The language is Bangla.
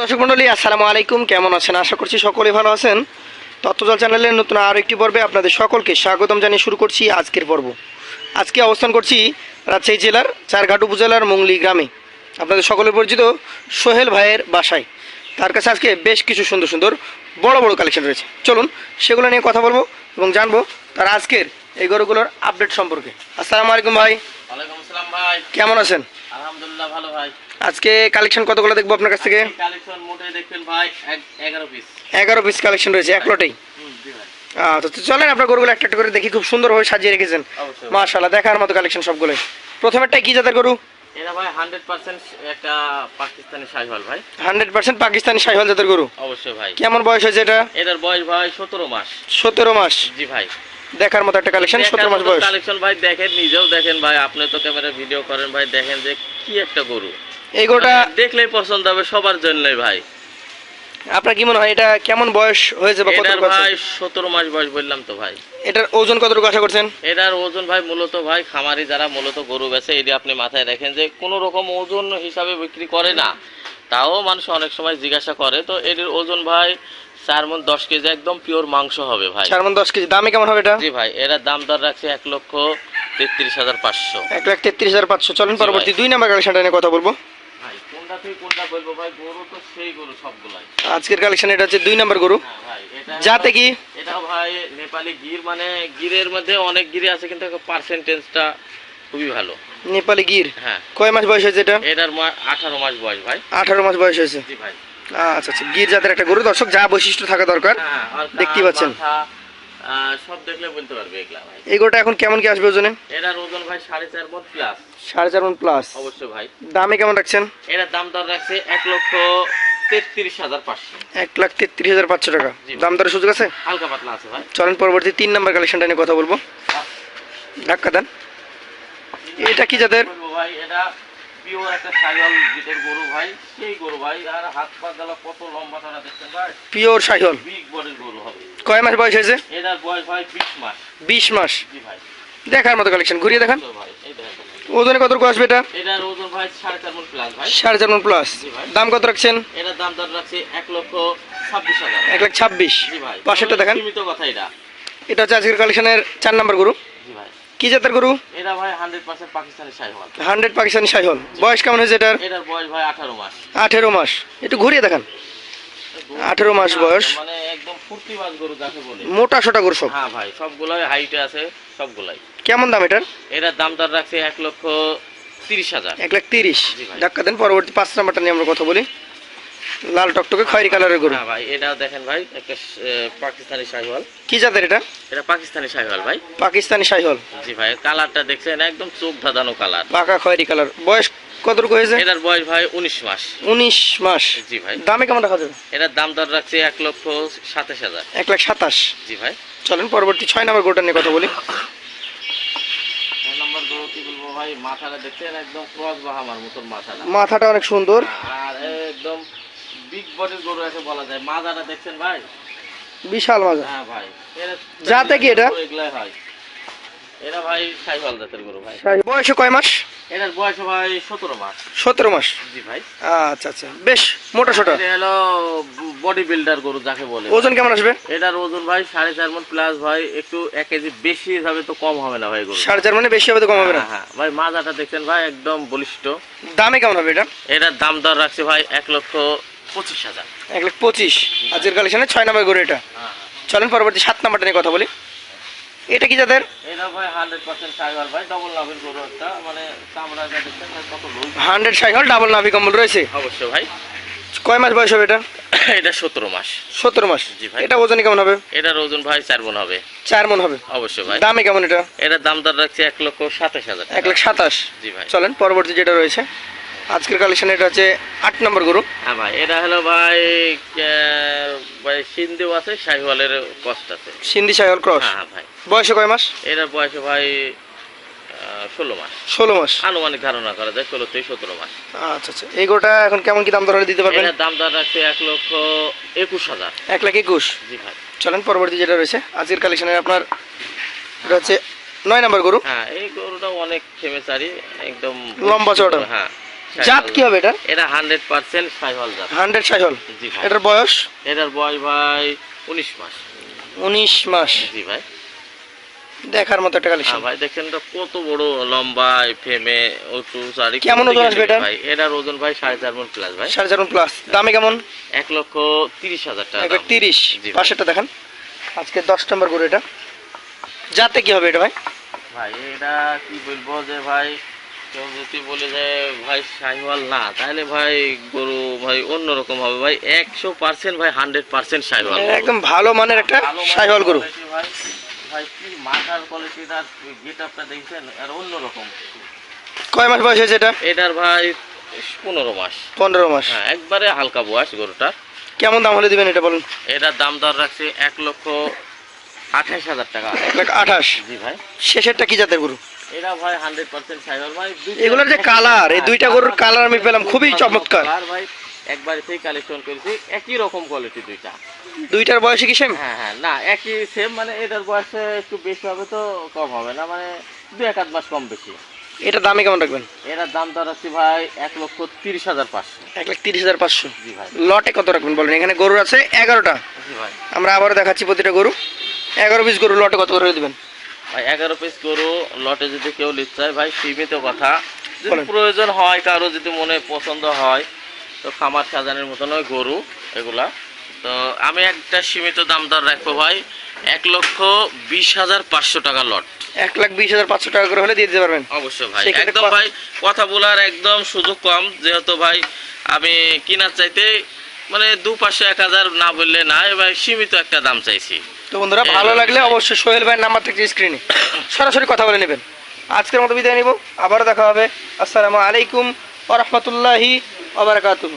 দর্শক মন্ডলী আসসালামু আলাইকুম। কেমন আছেন? আশা করছি সকলে ভালো আছেন। তত্ত্বজল চ্যানেলের নতুন আরও একটি পর্বে আপনাদের সকলকে স্বাগতম জানিয়ে শুরু করছি আজকের পর্ব। আজকে অবস্থান করছি রাজশাহী জেলার চারঘাট উপজেলার মুংলি গ্রামে। আপনাদের সকলের পরিচিত সোহেল ভাইয়ের বাসায়। তার কাছে আজকে বেশ কিছু সুন্দর সুন্দর, বড় বড় কালেকশন রয়েছে। চলুন সেগুলো নিয়ে কথা বলব এবং জানব তার আজকের এই গরুগুলোর আপডেট সম্পর্কে। আসসালামু আলাইকুম ভাই। ভাই। কেমন আছেন? আলহামদুলিল্লাহ ভালো ভাই। আজকে কালেকশন কতগুলো দেখব আপনার কাছ থেকে? কালেকশন মোটে দেখবেন ভাই এক- এগারো পিস কালেকশন রয়েছে এক লটেই? আচ্ছা তো চলেন আপনার গরুগুলো একটা একটা করে দেখি খুব সুন্দরভাবে সাজিয়ে রেখেছেন। দেখার মতো কালেকশন সবগুলোই। প্রথমেরটাই কি জাতের গরু? এটা ভাই একটা পাকিস্তানি শাহিওয়াল ভাই। হান্ড্রেড পার্সেন্ট পাকিস্তানি সাইহল জাতের গরু। অবশ্যই ভাই। কেমন বয়স হয়েছে এটা? এটার বয়স ভাই সতেরো মাস। সতেরো মাস। জি ভাই। দেখার মতো একটা কালেকশন সতেরো মাস বয়স। কালেকশন ভাই দেখেন নিজেও দেখেন ভাই আপনি তো ক্যামেরা ভিডিও করেন ভাই দেখেন যে কি একটা গরু। এই গরুটা দেখলেই পছন্দ হবে সবার জন্যই ভাই। আপনার কি মনে হয় এটা কেমন বয়স হয়েছে বা কত এটার ভাই সতেরো মাস বয়স বললাম তো ভাই। এটার ওজন কতটুকু আশা করছেন? এটার ওজন ভাই মূলত ভাই খামারি যারা মূলত গরু বেচে এটি আপনি মাথায় রাখেন যে কোনো রকম ওজন হিসাবে বিক্রি করে না। তাও মানুষ অনেক সময় জিজ্ঞাসা করে তো এটির ওজন ভাই চার মন দশ কেজি একদম পিওর মাংস হবে ভাই। চার মন দশ কেজি দামে কেমন হবে এটা? জি ভাই এরা দাম দর রাখছে এক লক্ষ তেত্রিশ হাজার পাঁচশো। এক লাখ তেত্রিশ হাজার পাঁচশো। চলেন পরবর্তী দুই নাম্বার কালেকশনটা নিয়ে কথা বলব। ভাই কোনটা থেকে কোনটা বলব ভাই? গরু তো সেই গরু সবগুলাই। আজকের কালেকশন এটা হচ্ছে দুই নাম্বার গরু। হ্যাঁ যাতে কি? এটা ভাই নেপালি গির মানে গিরের মধ্যে অনেক গিরে আছে কিন্তু পার্সেন্টেজটা খুবই ভালো। নেপালি গির? হ্যাঁ। কয় মাস বয়স হয়েছে এটা? এটার আঠারো মাস বয়স ভাই। আঠারো মাস বয়স হয়েছে। জি ভাই। আচ্ছা আচ্ছা। গির জাতের একটা গরু। দর্শক যা বৈশিষ্ট্য থাকা দরকার হ্যাঁ, আর দেখতেই পাচ্ছেন। সব দেখলে বলতে পারবে এগুলা ভাই। এই গরুটা এখন কেমন কি আসবে ওজনে? এটার ওজন ভাই সাড়ে চার মন প্লাস সাড়ে চার মন প্লাস অবশ্যই ভাই। দামে কেমন রাখছেন? এটার দাম দর রাখছে এক লক্ষ তেত্রিশ হাজার পাঁচশো। এক লাখ তেত্রিশ হাজার পাঁচশো টাকা। দাম দরের সুযোগ আছে? হালকা পাতলা আছে ভাই। চলেন পরবর্তী তিন নাম্বার কালেকশনটা নিয়ে কথা বলব। ধাক্কা দেন। এটা কি যাদের? ভাই এটা পিওর একটা গরু ভাই সেই গরু ভাই আর হাত পা গেলা কত লম্বা দেখছেন ভাই? পিওর সাহিওল বিগ বডির গরু হবে। কয় মাস বয়স হয়েছে? এটার বয়স ভাই বিশ মাস। বিশ মাস। জি ভাই। দেখার মতো কালেকশন ঘুরিয়ে দেখান। তো ভাই এই দেখেন। আসবে এটা? এটার ওজন ভাই প্লাস ভাই। প্লাস। দাম কত রাখছেন? এটার দাম রাখছে লক্ষ ছাব্বিশ হাজার। জি ভাই। পাশেরটা দেখেন। সীমিত কথা এটা। এটা হচ্ছে আজকের কালেকশনের চার নাম্বার গরু। কি জাতের গরু? এটা ভাই hundred percent Pakistani Sahiwal hundred Pakistani Sahiwal বয়স কেমন হয়েছে এটার? এটার বয়স ভাই আঠারো মাস। আঠেরো মাস। একটু ঘুরিয়ে দেখান। আঠেরো মাস বয়স। মানে একদম ফুর্তিবাজ গরু যাকে বলে। মোটা সোটা গরু সব। হ্যাঁ ভাই সবগুলাই হাইটে আছে সবগুলাই। কেমন দাম এটার? এটার দাম দর রাখছে এক লক্ষ তিরিশ হাজার। এক লাখ তিরিশ। জি ভাই। ধাক্কা দেন পরবর্তী পাঁচ নাম্বারটা নিয়ে আমরা কথা বলি। লাল টকটকে খয়েরি কালারের গরু। হ্যাঁ ভাই এটাও দেখেন ভাই একটা পাকিস্তানি শাহিওয়াল। কি জাতের এটা? এটা পাকিস্তানি শাহিওয়াল ভাই। পাকিস্তানি সাহিওল জি ভাই কালারটা দেখছেন একদম চোখ ধাঁধানো কালার। পাকা খয়েরি কালার। বয়স কতটুকু হয়েছে? এটার বয়স ভাই উনিশ মাস। উনিশ মাস। জি ভাই। দামে কেমন রাখা যাবে? এটার দাম দর রাখছে এক লক্ষ সাতাশ হাজার। এক লাখ সাতাশ। জি ভাই। চলেন পরবর্তী ছয় নম্বর গরুটা নিয়ে কথা বলি। মাথাটা দেখছেন একদম ক্রস বাহামার মতন মাথাটা। মাথাটা অনেক সুন্দর। আর একদম বিগ বডির গরু একে বলা যায়। মাজাটা দেখছেন ভাই? বিশাল মাজা হ্যাঁ ভাই। জাতে কি এটা? এগুলাই হয়। এরা ভাই জাতের গরু ভাই। বয়সে কয় মাস? এটার বয়স ভাই সতেরো মাস। সতেরো মাস? জি ভাই। আচ্ছা আচ্ছা। বেশ মোটা সোটা। এটা হলো বডি বিল্ডার গরু যাকে বলে ওজন কেমন আসবে? এটার ওজন ভাই সাড়ে চার মন প্লাস ভাই একটু এক কেজি বেশি যাবে তো কম হবে না ভাই গরু সাড়ে চার মানে বেশি হবে তো কম হবে না? হ্যাঁ, হ্যাঁ। ভাই মাজাটা দেখছেন ভাই একদম বলিষ্ঠ। দামে কেমন হবে এটা? এটার দাম দর রাখছে ভাই এক লক্ষ পঁচিশ হাজার। এক লাখ পঁচিশ। আজকের কালেকশনে ছয় নাম্বার গরু এটা। চলেন পরবর্তী সাত নাম্বারটা নিয়ে কথা বলি। এটা কি যাদের হান্ড্রেড সাইকেল ডাবল নাভি কম্বল রয়েছে? অবশ্যই ভাই। কয় মাস বয়স হবে এটা? এটা সতেরো মাস। সতেরো মাস। জি ভাই। এটা ওজনে কেমন হবে? এটার ওজন ভাই চার মন হবে। চার মন হবে। অবশ্যই ভাই। দামে কেমন এটা? এটার দাম দর রাখছে এক লক্ষ সাতাশ হাজার এক লাখ সাতাশ। জি ভাই। চলেন পরবর্তী যেটা রয়েছে। আজকের কালেকশন এটা হচ্ছে আট নম্বর গরু। হ্যাঁ ভাই এটা হলো ভাই সিন্ধেও আছে শাহিওয়ালের কষ্ট আছে। সিন্ধি সাইকেল ক্রস হ্যাঁ হ্যাঁ ভাই। বয়সে কয় মাস? এটা বয়স ভাই ষোলো মাস। ষোলো মাস। আনুমানিক ধারণা করা যায় ষোলো থেকে সতেরো মাস। আচ্ছা আচ্ছা। এই গরুটা এখন কেমন কি দাম দর দিতে পারবেন? দাম দর রাখছে এক লক্ষ একুশ হাজার। এক লাখ একুশ? জি ভাই। চলেন পরবর্তী যেটা রয়েছে আজকের কালেকশনে আপনার এটা হচ্ছে নয় নম্বর গরু। হ্যাঁ এই গরুটা অনেক ফেমেসারি একদম লম্বা চওড়া। হ্যাঁ। জাত কি হবে এটা এটা হান্ড্রেড পার্সেন্ট সাইহল জাত। হান্ড্রেড সাইহল? জি ভাই। এটার বয়স? এটার বয়স ভাই উনিশ মাস। উনিশ মাস। জি ভাই। দেখার মতো একটা কালেকশন হ্যাঁ ভাই দেখেন তো কত বড় লম্বা ফেমে ওটু চারি কেমন ওজন আসবে এটার? ভাই। এটার ওজন ভাই সাড়ে চার মন প্লাস ভাই। সাড়ে চার প্লাস দামে কেমন? এক লক্ষ তিরিশ হাজার টাকা একবার দাম। তিরিশ। জি ভাই। পাশেরটা দেখান। আজকে দশ নম্বর করে এটা। যাতে কি হবে এটা ভাই? ভাই এটা কি বলব যে ভাই কেউ যদি বলে যে ভাই শাহিওয়াল না তাহলে ভাই গরু ভাই অন্যরকম হবে। ভাই একশো পার্সেন্ট ভাই হান্ড্রেড পার্সেন্ট শাহিওয়াল একদম ভালো মানের একটা ভালো গরু। ভাই। ভাই কি মাথার কোয়ালিটি তার গেট আপটা দেখছেন? আর অন্যরকম। কয় মাস বয়স হয়েছে এটা? এটার ভাই পনেরো মাস। পনেরো মাস। হ্যাঁ একবারে হালকা বয়স গরুটার কেমন দাম হলে দিবেন এটা বলুন? এটার দাম দর রাখছে এক লক্ষ আঠাশ হাজার টাকা। এক লাখ আঠাশ। জি ভাই। শেষেরটা কি জাতের গরু? এটা ভাই হান্ড্রেড পার্সেন্ট সাইবার ভাই এগুলোর যে কালার এই দুইটা গরুর কালার আমি পেলাম খুবই চমৎকার। কালার ভাই একবার থেকে কালেকশন করেছি একই রকম কোয়ালিটি দুইটা। দুইটার বয়সে কি সেম হ্যাঁ হ্যাঁ না একই সেম মানে এটার বয়সে একটু বেশি হবে তো কম হবে না মানে দু এক আধ মাস কম বেশি। এটা দামে কেমন রাখবেন? এটার দাম দর আছে ভাই এক লক্ষ তিরিশ হাজার পাঁচশো। এক লাখ তিরিশ হাজার পাঁচশো। জি ভাই। লটে কত রাখবেন বলেন? এখানে গরু আছে এগারোটা। জি ভাই। আমরা আবারও দেখাচ্ছি প্রতিটা গরু। এগারো পিস গরু লটে কত করে দিবেন? ভাই এগারো পিস গরু লটে যদি কেউ নিতে চায় ভাই সীমিত কথা। যদি প্রয়োজন হয় কারও যদি মনে পছন্দ হয় তো খামার সাজানোর মতন ওই গরু এগুলা। তো আমি একটা সীমিত দাম দর রাখব ভাই এক লক্ষ বিশ হাজার পাঁচশো টাকা লট। এক লাখ বিশ হাজার পাঁচশো টাকা করে হলে দিয়ে দিতে পারবেন? অবশ্যই ভাই। একদম ভাই কথা বলার একদম সুযোগ কম। যেহেতু ভাই আমি কেনার চাইতে মানে দু পাঁচশো এক হাজার না বললে না এবার সীমিত একটা দাম চাইছি। তো বন্ধুরা ভালো লাগলে অবশ্যই সোহেল ভাইয়ের নাম্বার থেকে স্ক্রিনে সরাসরি কথা বলে নেবেন। আজকের মতো বিদায় নিব আবারও দেখা হবে। আসসালামু আলাইকুম ওরহমতুল্লাহি ওবরাকাতুহু